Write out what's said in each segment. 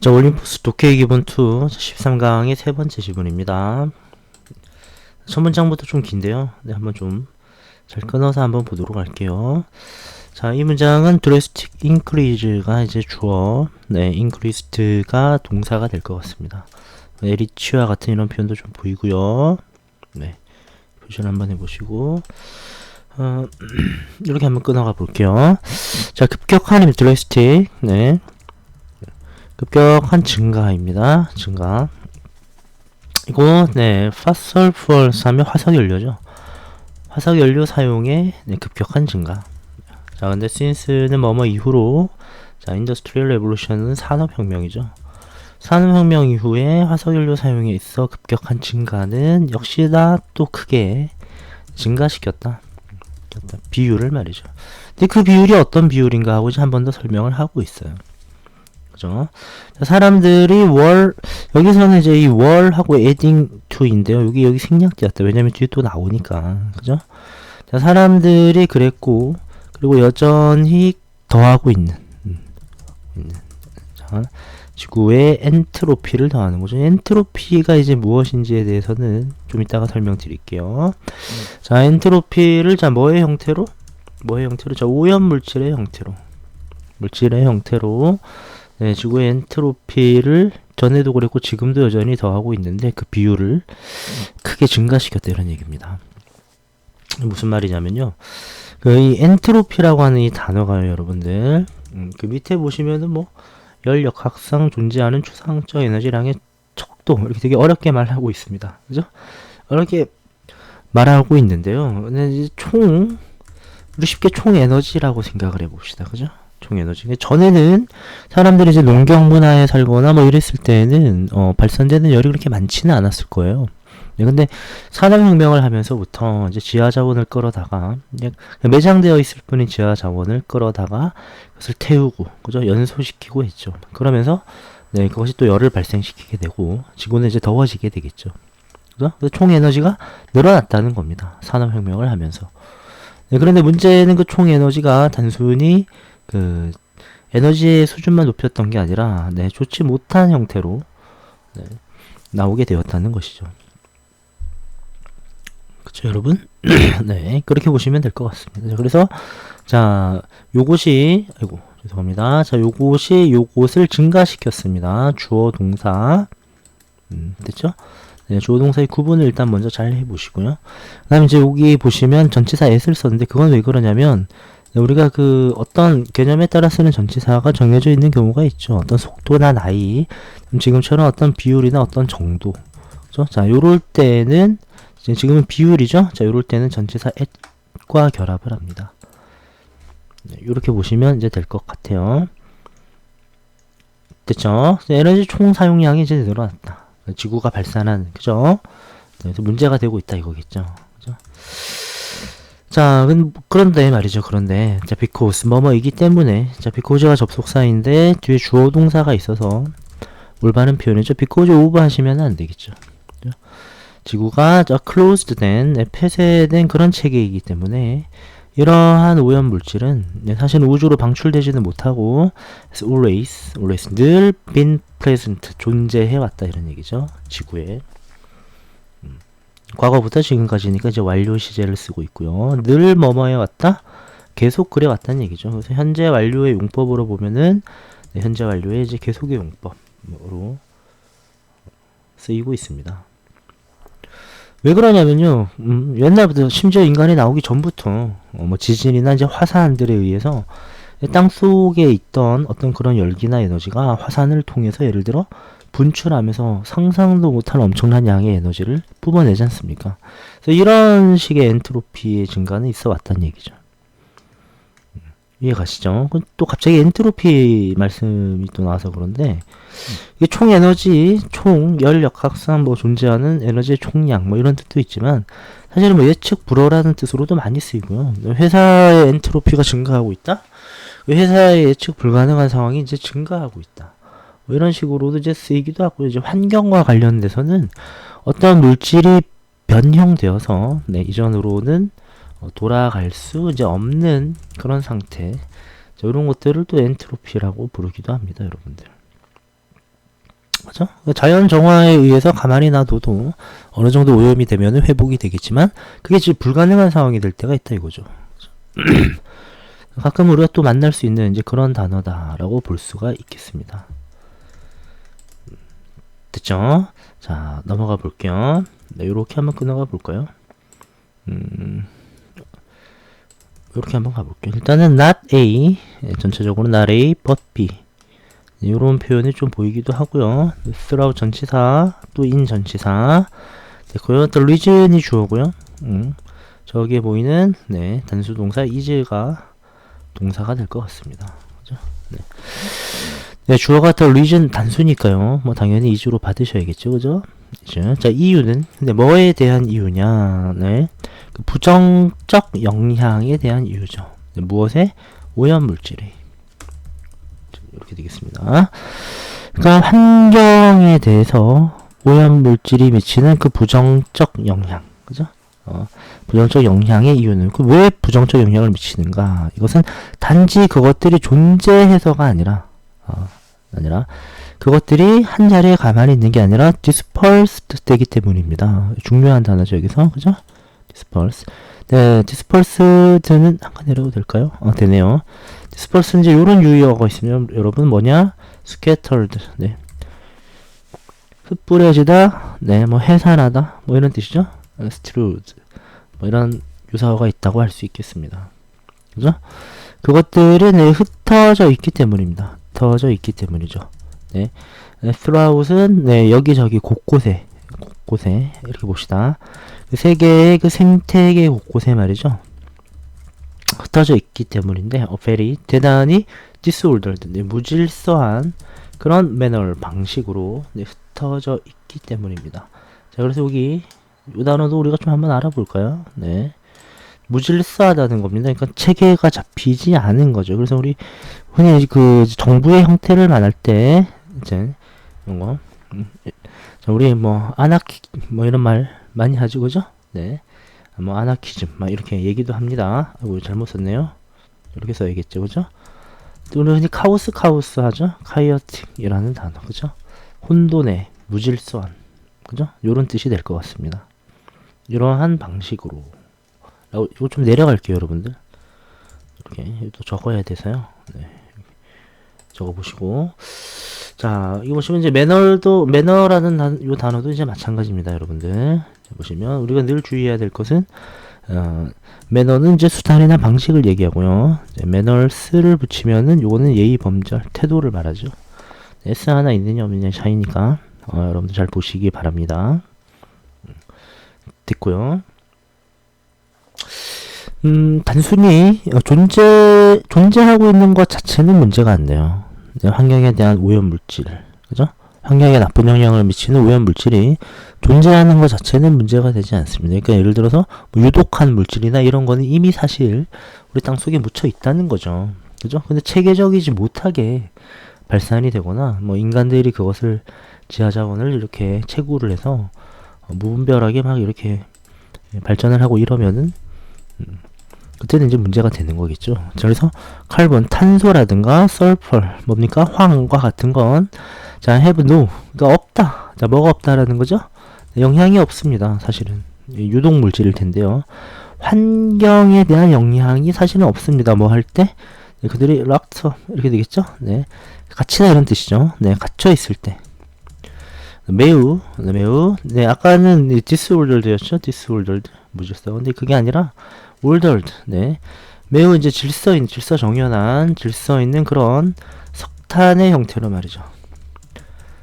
자, 올림푸스 독해 기본 2 13강의 세 번째 지문입니다. 첫 문장부터 좀 긴데요. 네, 한번 좀 잘 끊어서 한번 보도록 할게요. 자, 이 문장은 drastic increase가 이제 주어, 네, increased가 동사가 될 것 같습니다. 에리치와 같은 이런 표현도 좀 보이고요. 네, 표시를 한번 해보시고 어, 이렇게 한번 끊어가 볼게요. 자, 급격한 drastic, 네, 급격한 증가입니다. 증가. 이거 네 파설 푸얼스 하면 화석연료죠. 화석연료 사용의 네, 급격한 증가. 자 근데 since는 뭐뭐 이후로 자 인더스트리얼 레볼루션은 산업혁명이죠. 산업혁명 이후에 화석연료 사용에 있어 급격한 증가는 역시나 또 크게 증가시켰다. 비율을 말이죠. 근데 그 비율이 어떤 비율인가 하고 한 번 더 설명을 하고 있어요. 그죠? 사람들이 월 여기서는 이제 이 월하고 adding to인데요. 여기 여기 생략되었다. 왜냐면 뒤에 또 나오니까. 그죠? 자, 사람들이 그랬고 그리고 여전히 더하고 있는 음, 있는 자, 지구의 엔트로피를 더하는 거죠. 엔트로피가 이제 무엇인지에 대해서는 좀 이따가 설명드릴게요. 음. 자, 엔트로피를 자 뭐의 형태로? 뭐의 형태로? 자, 오염 물질의 형태로. 물질의 형태로 네, 지구의 엔트로피를 전에도 그랬고 지금도 여전히 더하고 있는데 그 비율을 크게 증가시켰다 이런 얘기입니다. 무슨 말이냐면요. 그 이 엔트로피라고 하는 이 단어가요, 여러분들. 음, 그 밑에 보시면은 뭐 열역학상 존재하는 추상적 에너지량의 척도 이렇게 되게 어렵게 말하고 있습니다. 그죠? 어렵게 말하고 있는데요. 근데 총 우리 쉽게 총 에너지라고 생각을 해봅시다. 그죠? 총에너지. 전에는 사람들이 이제 농경 문화에 살거나 뭐 이랬을 때는 어, 발산되는 열이 그렇게 많지는 않았을 거예요. 네, 근데 산업혁명을 하면서부터 이제 지하 자원을 끌어다가 매장되어 있을 뿐인 지하 자원을 끌어다가 그것을 태우고 그죠 연소시키고 했죠. 그러면서 네 그것이 또 열을 발생시키게 되고 지구는 이제 더워지게 되겠죠. 그죠? 총 에너지가 늘어났다는 겁니다. 산업혁명을 하면서. 네, 그런데 문제는 그 총 에너지가 단순히 그 에너지의 수준만 높였던 게 아니라 네, 좋지 못한 형태로 네, 나오게 되었다는 것이죠. 그렇죠, 여러분? 네, 그렇게 보시면 될 것 같습니다. 그래서 자, 요것이 아이고 죄송합니다. 자, 요것이 요것을 증가시켰습니다. 주어 동사 음, 됐죠? 네, 주어 동사의 구분을 일단 먼저 잘 해 보시고요. 그다음에 이제 여기 보시면 전치사 s를 썼는데 그건 왜 그러냐면 네, 우리가 그 어떤 개념에 따라 쓰는 전치사가 정해져 있는 경우가 있죠. 어떤 속도나 나이, 지금처럼 어떤 비율이나 어떤 정도. 그죠? 자, 요럴 때는 지금은 비율이죠. 자, 요럴 때는 전치사 at과 결합을 합니다. 네, 이렇게 보시면 이제 될 것 같아요. 됐죠? 에너지 총 사용량이 이제 늘어났다. 지구가 발산한 그죠? 네, 그래서 문제가 되고 있다 이거겠죠. 그죠? 자, 그런데 말이죠. 그런데 자, because 뭐뭐이기 때문에 자, because가 접속사인데 뒤에 주어 동사가 있어서 올바른 표현이죠. because of 하시면 안 되겠죠. 그죠? 지구가 저 closed 된 네, 폐쇄된 그런 체계이기 때문에 이러한 오염 물질은 네, 사실 우주로 방출되지는 못하고 always always 늘 been present 존재해 왔다 이런 얘기죠. 지구에. 과거부터 지금까지니까 이제 완료 시제를 쓰고 있고요. 늘 뭐뭐해 왔다? 계속 그래 왔다는 얘기죠. 그래서 현재 완료의 용법으로 보면은 네, 현재 완료의 이제 계속의 용법으로 쓰이고 있습니다. 왜 그러냐면요. 음, 옛날부터 심지어 인간이 나오기 전부터 어, 뭐 지진이나 이제 화산들에 의해서 땅 속에 있던 어떤 그런 열기나 에너지가 화산을 통해서 예를 들어 분출하면서 상상도 못한 엄청난 양의 에너지를 뿜어내지 않습니까? 그래서 이런 식의 엔트로피의 증가는 있어 왔다는 얘기죠. 음, 이해 가시죠? 또 갑자기 엔트로피 말씀이 또 나와서 그런데 이게 총 에너지, 총 열역 확산 뭐 존재하는 에너지의 총량 뭐 이런 뜻도 있지만 사실은 뭐 예측 불허라는 뜻으로도 많이 쓰이고요. 회사의 엔트로피가 증가하고 있다. 회사의 예측 불가능한 상황이 이제 증가하고 있다. 뭐 이런 식으로도 이제 쓰이기도 하고 이제 환경과 관련돼서는 어떤 물질이 변형되어서 네, 이전으로는 어, 돌아갈 수 이제 없는 그런 상태 자, 이런 것들을 또 엔트로피라고 부르기도 합니다, 여러분들. 그죠? 자연 정화에 의해서 가만히 놔둬도 어느 정도 오염이 되면 회복이 되겠지만 그게 지금 불가능한 상황이 될 때가 있다 이거죠. 가끔 우리가 또 만날 수 있는 이제 그런 단어다라고 볼 수가 있겠습니다. 됐죠? 자, 넘어가 볼게요. 네, 이렇게 한번 끊어가 볼까요? 음, 이렇게 한번 가볼게요. 일단은 not A, 예, 전체적으로 not A, but B. 이런 표현이 좀 보이기도 하고요. throughout 전치사, 또 in 전치사. 됐고요. 또 reason이 주어고요. 음, 저기에 보이는 네, 단수 동사 is가 동사가 될 것 같습니다. 그죠? 네. 네, 주어가 더 reason 단수니까요. 뭐 당연히 is로 받으셔야겠죠, 그죠? 그죠? 자, 이유는 근데 뭐에 대한 이유냐? 네, 그 부정적 영향에 대한 이유죠. 네, 무엇에 오염 물질이 이렇게 되겠습니다. 그러니까 환경에 대해서 오염 물질이 미치는 그 부정적 영향, 그죠? 어, 부정적 영향의 이유는 그 왜 부정적 영향을 미치는가? 이것은 단지 그것들이 존재해서가 아니라 어, 아니라 그것들이 한 자리에 가만히 있는 게 아니라 dispersed 되기 때문입니다. 중요한 단어죠 여기서 그죠? disperse. 네, dispersed는 한칸 내려도 될까요? 어, 되네요. disperse 이제 이런 유의어가 있으면 여러분 뭐냐? scattered. 네. 흩뿌려지다, 네, 뭐 해산하다, 뭐 이런 뜻이죠. strewed, 뭐 이런 유사어가 있다고 할 수 있겠습니다. 그죠? 그것들은 네, 흩어져 있기 때문입니다. 흩어져 있기 때문이죠. 네, 네 throughout은 네, 여기저기 곳곳에, 곳곳에 이렇게 봅시다. 그 세계의 그 생태계 곳곳에 말이죠. 흩어져 있기 때문인데, 어, very 대단히 disordered, 네, 무질서한 그런 매너 방식으로 네, 흩어져 있기 때문입니다. 자, 그래서 여기 이 단어도 우리가 좀 한번 알아볼까요? 네. 무질서하다는 겁니다. 그러니까 체계가 잡히지 않은 거죠. 그래서 우리 흔히 그 정부의 형태를 말할 때 이제 이런 거 음, 자, 우리 뭐 아나키 뭐 이런 말 많이 하죠, 그죠? 네. 뭐 아나키즘 막 이렇게 얘기도 합니다. 아이고 잘못 썼네요. 이렇게 써야겠죠, 그죠? 또 우리 흔히 카오스 카오스 하죠. 카이어틱이라는 단어, 그죠? 혼돈의 무질서한, 그죠? 요런 뜻이 될 것 같습니다. 이러한 방식으로 이거 좀 내려갈게요, 여러분들. 이렇게 또 적어야 돼서요. 네. 적어보시고 자 이거 보시면 이제 매너도 매너라는 단, 요 단어도 이제 마찬가지입니다, 여러분들. 보시면 우리가 늘 주의해야 될 것은 어, 매너는 이제 수단이나 방식을 얘기하고요. 매너스를 붙이면은 요거는 예의 범절 태도를 말하죠. S 하나 있느냐 없느냐 차이니까 어, 여러분들 잘 보시기 바랍니다. 됐고요. 음, 단순히 존재 존재하고 있는 것 자체는 문제가 안 돼요. 환경에 대한 오염 물질, 그죠? 환경에 나쁜 영향을 미치는 오염 물질이 존재하는 것 자체는 문제가 되지 않습니다. 그러니까 예를 들어서 뭐 유독한 물질이나 이런 거는 이미 사실 우리 땅 속에 묻혀 있다는 거죠. 그죠? 근데 체계적이지 못하게 발산이 되거나 뭐 인간들이 그것을 지하 자원을 이렇게 채굴을 해서 무분별하게 막 이렇게 발전을 하고 이러면은 음, 그때는 이제 문제가 되는 거겠죠. 자, 그래서 칼본, 탄소라든가 설펄, 뭡니까? 황과 같은 건 자, have no, 그러니까 없다. 자, 뭐가 없다라는 거죠? 영향이 없습니다. 사실은 유독 물질일 텐데요. 환경에 대한 영향이 사실은 없습니다. 뭐 할 때? 네, 그들이 락터 이렇게 되겠죠? 네, 갇히다 이런 뜻이죠. 네, 갇혀 있을 때. 매우, 네, 매우. 네, 아까는 disordered였죠. disordered 무질서. 근데 그게 아니라 ordered. 네, 매우 이제 질서 있는, 질서 정연한, 질서 있는 그런 석탄의 형태로 말이죠.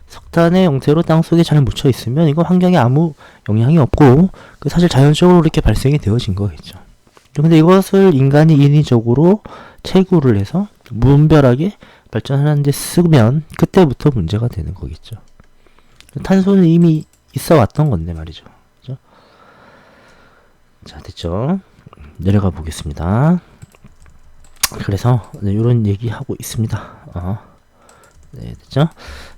석탄의 형태로 땅 속에 잘 묻혀 있으면 이거 환경에 아무 영향이 없고 그 사실 자연적으로 이렇게 발생이 되어진 거겠죠. 근데 이것을 인간이 인위적으로 채굴을 해서 무분별하게 발전하는데 쓰면 그때부터 문제가 되는 거겠죠. 탄소는 이미 있어 왔던 건데 말이죠. 그죠? 자, 됐죠? 내려가 보겠습니다. 그래서 네, 이런 얘기 하고 있습니다. 어. 네, 됐죠?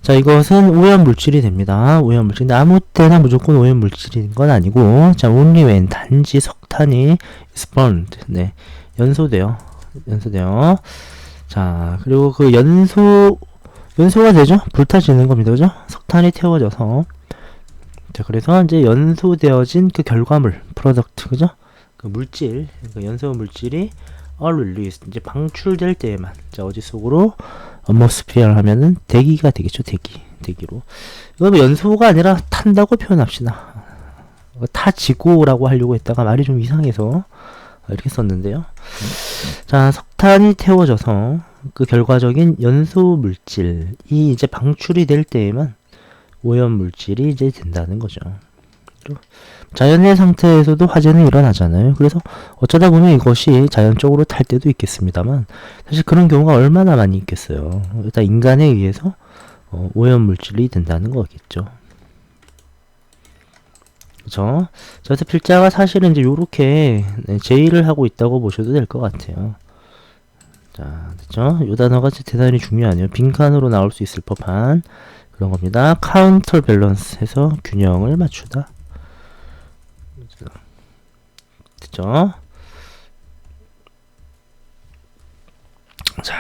자, 이것은 오염 물질이 됩니다. 오염 물질. 아무 때나 무조건 오염 물질인 건 아니고, 자, only 단지 석탄이 is burned. 네, 연소돼요. 연소돼요. 자, 그리고 그 연소 연소가 되죠? 불타지는 겁니다. 그죠? 석탄이 태워져서. 자, 그래서 이제 연소되어진 그 결과물, 프로덕트, 그죠? 그 물질, 그 연소 물질이 are released, 이제 방출될 때에만, 자, 어디 속으로 atmosphere 하면은 대기가 되겠죠, 대기. 대기로. 이거 뭐 연소가 아니라 탄다고 표현합시다. 어, 타지고라고 하려고 했다가 말이 좀 이상해서 이렇게 썼는데요. 자, 석탄이 태워져서 그 결과적인 연소 물질이 이제 방출이 될 때에만 오염 물질이 이제 된다는 거죠. 자연의 상태에서도 화재는 일어나잖아요. 그래서 어쩌다 보면 이것이 자연적으로 탈 때도 있겠습니다만 사실 그런 경우가 얼마나 많이 있겠어요. 일단 인간에 의해서 어, 오염 물질이 된다는 거겠죠. 그죠? 그래서 필자가 사실은 이제 요렇게 네, 제의를 하고 있다고 보셔도 될 것 같아요. 자, 됐죠? 요 단어가 대단히 중요하네요. 빈칸으로 나올 수 있을 법한 그런 겁니다. 카운터 밸런스 해서 균형을 맞추다. 됐죠? 자,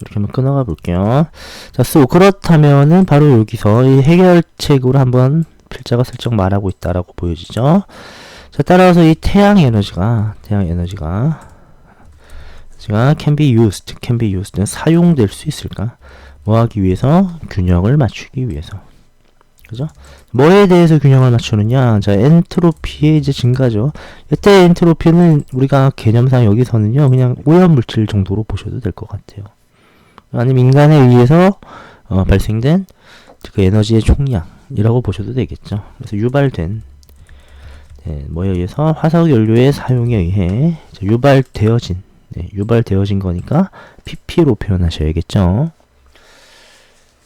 이렇게 한번 끊어가 볼게요. 자, 쏘 그렇다면은 바로 여기서 이 해결책으로 한번 필자가 슬쩍 말하고 있다라고 보여지죠. 자, 따라서 이 태양 에너지가 태양 에너지가 제가 can be used, can be used 사용될 수 있을까? 뭐 하기 위해서? 균형을 맞추기 위해서. 그죠? 뭐에 대해서 균형을 맞추느냐? 자, 엔트로피의 이제 증가죠. 이때 엔트로피는 우리가 개념상 여기서는요, 그냥 오염 물질 정도로 보셔도 될 것 같아요. 아니면 인간에 의해서 어, 발생된 그 에너지의 총량이라고 보셔도 되겠죠. 그래서 유발된 네, 뭐에 의해서 화석 연료의 사용에 의해 유발되어진 네, 유발되어진 거니까 pp로 표현하셔야겠죠.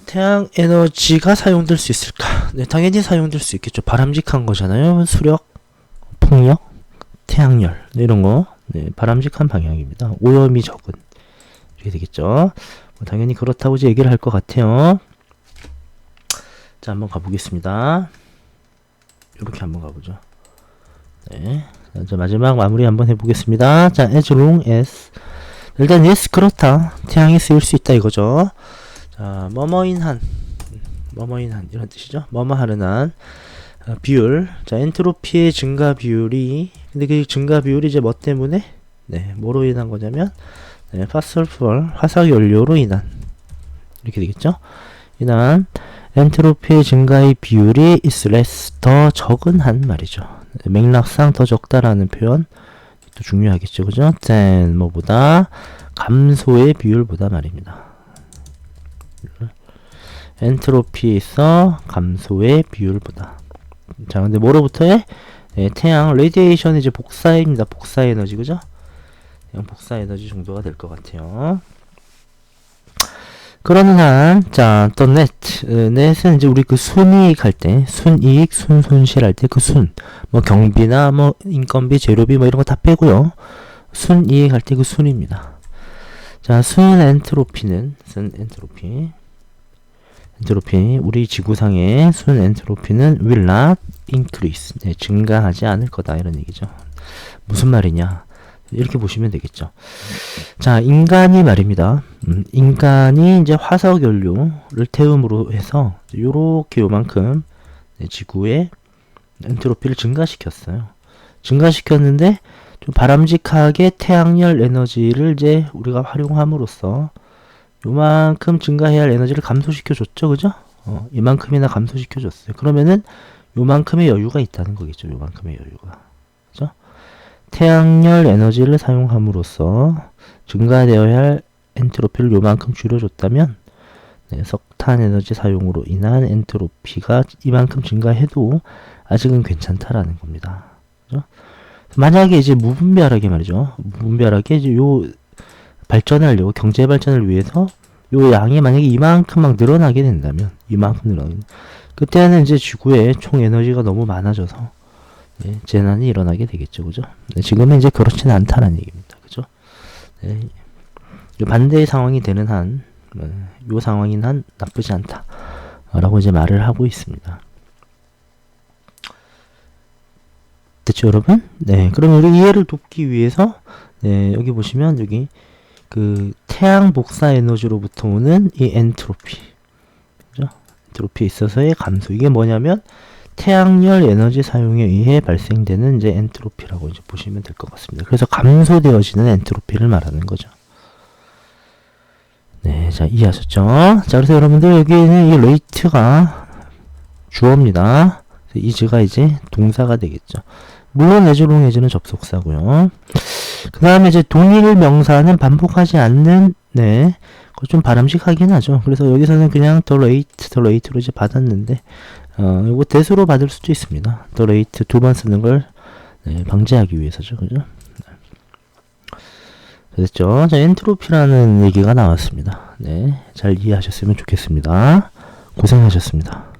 태양 에너지가 사용될 수 있을까? 네, 당연히 사용될 수 있겠죠. 바람직한 거잖아요. 수력, 풍력, 태양열 네, 이런 거 네, 바람직한 방향입니다. 오염이 적은 이렇게 되겠죠. 뭐 당연히 그렇다고 이제 얘기를 할 것 같아요. 자, 한번 가보겠습니다. 이렇게 한번 가보죠. 네. 자, 마지막 마무리 한번 해보겠습니다. 자, as long as. 일단, yes, 그렇다. 태양이 쓰일 수 있다 이거죠. 자, 뭐뭐인 한. 뭐뭐인 한. 이런 뜻이죠. 뭐뭐 하는 한. 어, 비율. 자, 엔트로피의 증가 비율이. 근데 그 증가 비율이 이제 뭐 때문에? 네, 뭐로 인한 거냐면, 네, 파설풀, 화석 연료로 인한. 이렇게 되겠죠. 인한 엔트로피의 증가의 비율이 is less, 더 적은 한 말이죠. 맥락상 더 적다라는 표현 또 중요하겠죠. 그죠? than 뭐보다 감소의 비율보다 말입니다. 엔트로피에서 감소의 비율보다. 자, 근데 뭐로부터의 네, 태양 레디에이션 이제 복사입니다. 복사 에너지 그죠? 복사 에너지 정도가 될 것 같아요. 그러는 한, 자, 또 넷. 넷은 이제 우리 그 순이익 할 때, 순이익, 순손실 할 때 그 순. 뭐 경비나 뭐 인건비, 재료비 뭐 이런 거 다 빼고요. 순이익 할 때 그 순입니다. 자, 순 엔트로피는, 순 엔트로피. 엔트로피, 우리 지구상의 순 엔트로피는 will not increase. 네, 증가하지 않을 거다. 이런 얘기죠. 무슨 말이냐. 이렇게 보시면 되겠죠. 자, 인간이 말입니다. 음, 인간이 이제 화석 연료를 태움으로 해서 요렇게 요만큼 네, 지구의 엔트로피를 증가시켰어요. 증가시켰는데 좀 바람직하게 태양열 에너지를 이제 우리가 활용함으로써 요만큼 증가해야 할 에너지를 감소시켜 줬죠. 그죠? 어, 이만큼이나 감소시켜 줬어요. 그러면은 요만큼의 여유가 있다는 거겠죠. 요만큼의 여유가. 그죠? 태양열 에너지를 사용함으로써 증가되어야 할 엔트로피를 요만큼 줄여줬다면 네, 석탄 에너지 사용으로 인한 엔트로피가 이만큼 증가해도 아직은 괜찮다라는 겁니다. 그죠? 만약에 이제 무분별하게 말이죠. 무분별하게 이제 요 발전을 하려고 경제 발전을 위해서 요 양이 만약에 이만큼 막 늘어나게 된다면 이만큼 늘어나게 그때는 이제 지구의 총 에너지가 너무 많아져서 네, 재난이 일어나게 되겠죠, 그죠? 네, 지금은 이제 그렇지는 않다는 얘기입니다, 그죠? 네, 반대의 상황이 되는 한, 네, 요 상황인 한 나쁘지 않다 라고 이제 말을 하고 있습니다. 됐죠, 여러분? 네, 그럼 우리 이해를 돕기 위해서, 네, 여기 보시면 여기 그 태양 복사 에너지로부터 오는 이 엔트로피. 그죠? 엔트로피에 있어서의 감소. 이게 뭐냐면 태양열 에너지 사용에 의해 발생되는 이제 엔트로피라고 이제 보시면 될 것 같습니다. 그래서 감소되어지는 엔트로피를 말하는 거죠. 네, 자, 이해하셨죠? 자, 그래서 여러분들 여기는 이 레이트가 주어입니다. 이즈가 이제 동사가 되겠죠. 물론 에즈롱 에즈는 접속사고요. 그 다음에 이제 동일 명사는 반복하지 않는, 네, 좀 바람직하긴 하죠. 그래서 여기서는 그냥 더 레이트, 더 레이트로 이제 받았는데, 어, 이거 대수로 받을 수도 있습니다. 더 레이트 두 번 쓰는 걸 네, 방지하기 위해서죠. 그죠? 됐죠? 자, 엔트로피라는 얘기가 나왔습니다. 네, 잘 이해하셨으면 좋겠습니다. 고생하셨습니다.